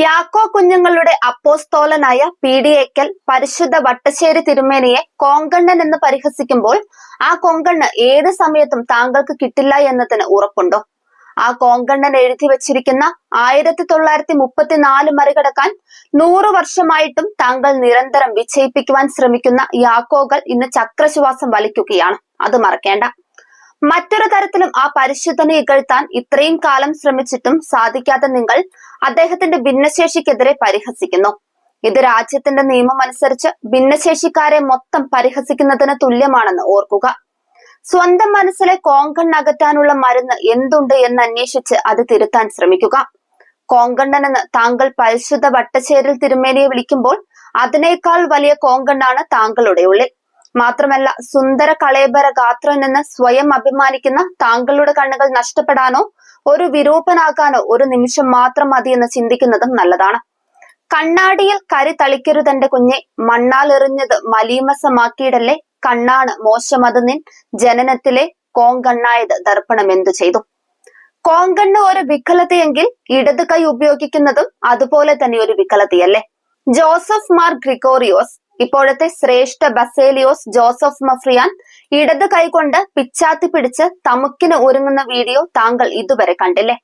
യാക്കോ കുഞ്ഞുങ്ങളുടെ അപ്പോസ്തോലനായ പീഡിയേക്കൽ പരിശുദ്ധ വട്ടശ്ശേരി തിരുമേനിയെ കോങ്കണ്ണൻ എന്ന് പരിഹസിക്കുമ്പോൾ ആ കൊങ്കണ്ണ് ഏത് സമയത്തും താങ്കൾക്ക് കിട്ടില്ല എന്നതിന് ഉറപ്പുണ്ടോ? ആ കോങ്കണ്ണൻ എഴുതി വച്ചിരിക്കുന്ന ആയിരത്തി തൊള്ളായിരത്തി മുപ്പത്തിനാല് മറികടക്കാൻ നൂറു വർഷമായിട്ടും താങ്കൾ നിരന്തരം വിജയിപ്പിക്കുവാൻ ശ്രമിക്കുന്ന യാക്കോകൾ ഇന്ന് ചക്രശ്വാസം വലിക്കുകയാണ്. അത് മറക്കേണ്ട. മറ്റൊരു തരത്തിലും ആ പരിശുദ്ധനെ ഇകഴ്ത്താൻ ഇത്രയും കാലം ശ്രമിച്ചിട്ടും സാധിക്കാത്ത നിങ്ങൾ അദ്ദേഹത്തിന്റെ ഭിന്നശേഷിക്കെതിരെ പരിഹസിക്കുന്നു. ഇത് രാജ്യത്തിന്റെ നിയമം അനുസരിച്ച് ഭിന്നശേഷിക്കാരെ മൊത്തം പരിഹസിക്കുന്നതിന് തുല്യമാണെന്ന് ഓർക്കുക. സ്വന്തം മനസ്സിലെ കോങ്കൺ അകറ്റാനുള്ള മരുന്ന് എന്തുണ്ട് എന്ന് അന്വേഷിച്ച് അത് തിരുത്താൻ ശ്രമിക്കുക. കോങ്കണ്ണനെന്ന് താങ്കൾ പരിശുദ്ധ വട്ടച്ചേരിൽ തിരുമേനിയെ വിളിക്കുമ്പോൾ അതിനേക്കാൾ വലിയ കോങ്കണ്ണാണ് താങ്കളുടെ ഉള്ളിൽ. മാത്രമല്ല സുന്ദര കളേബര ഗാത്രൻ എന്ന് സ്വയം അഭിമാനിക്കുന്ന താങ്കളുടെ കണ്ണുകൾ നഷ്ടപ്പെടാനോ ഒരു വിരൂപനാകാനോ ഒരു നിമിഷം മാത്രം മതി എന്ന് ചിന്തിക്കുന്നതും നല്ലതാണ്. കണ്ണാടിയിൽ കരി തളിക്കരുതെന്റെ കുഞ്ഞെ മണ്ണാൽ എറിഞ്ഞത് മലീമസമാക്കിയിടല്ലേ? കണ്ണാണ് മോശമത് നിൻ ജനനത്തിലെ കോങ്കണ്ണായത് ദർപ്പണം എന്തു ചെയ്തു? കോങ്കണ്ണ് ഒരു വികലതയെങ്കിൽ ഇടത് കൈ ഉപയോഗിക്കുന്നതും അതുപോലെ തന്നെ ഒരു വികലതയല്ലേ? ജോസഫ് മാർ ഗ്രിഗോറിയോസ് ഇപ്പോഴത്തെ ശ്രേഷ്ഠ ബസേലിയോസ് ജോസഫ് മഫ്രിയാൻ ഇടത് കൈകൊണ്ട് പിച്ചാത്തി പിടിച്ച് തമുക്കിന് ഒരുങ്ങുന്ന വീഡിയോ താങ്കൾ ഇതുവരെ കണ്ടില്ലേ?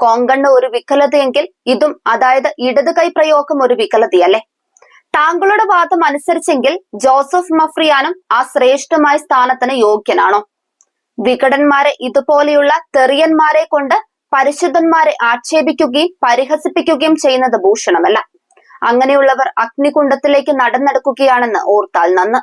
കോങ്കണ്ണ് ഒരു വികലതയെങ്കിൽ ഇതും അതായത് ഇടത് കൈ പ്രയോഗം ഒരു വികലതയല്ലേ? താങ്കളുടെ വാദം അനുസരിച്ചെങ്കിൽ ജോസഫ് മഫ്രിയാനും ആ ശ്രേഷ്ഠമായ സ്ഥാനത്തിന് യോഗ്യനാണോ? വികടന്മാരെ ഇതുപോലെയുള്ള തെറിയന്മാരെ കൊണ്ട് പരിശുദ്ധന്മാരെ ആക്ഷേപിക്കുകയും പരിഹസിപ്പിക്കുകയും ചെയ്യുന്നത് ഭൂഷണമല്ല. അങ്ങനെയുള്ളവർ അഗ്നികുണ്ഡത്തിലേക്ക് നടന്നെടുക്കുകയാണെന്ന് ഓർത്താൽ നന്ന്.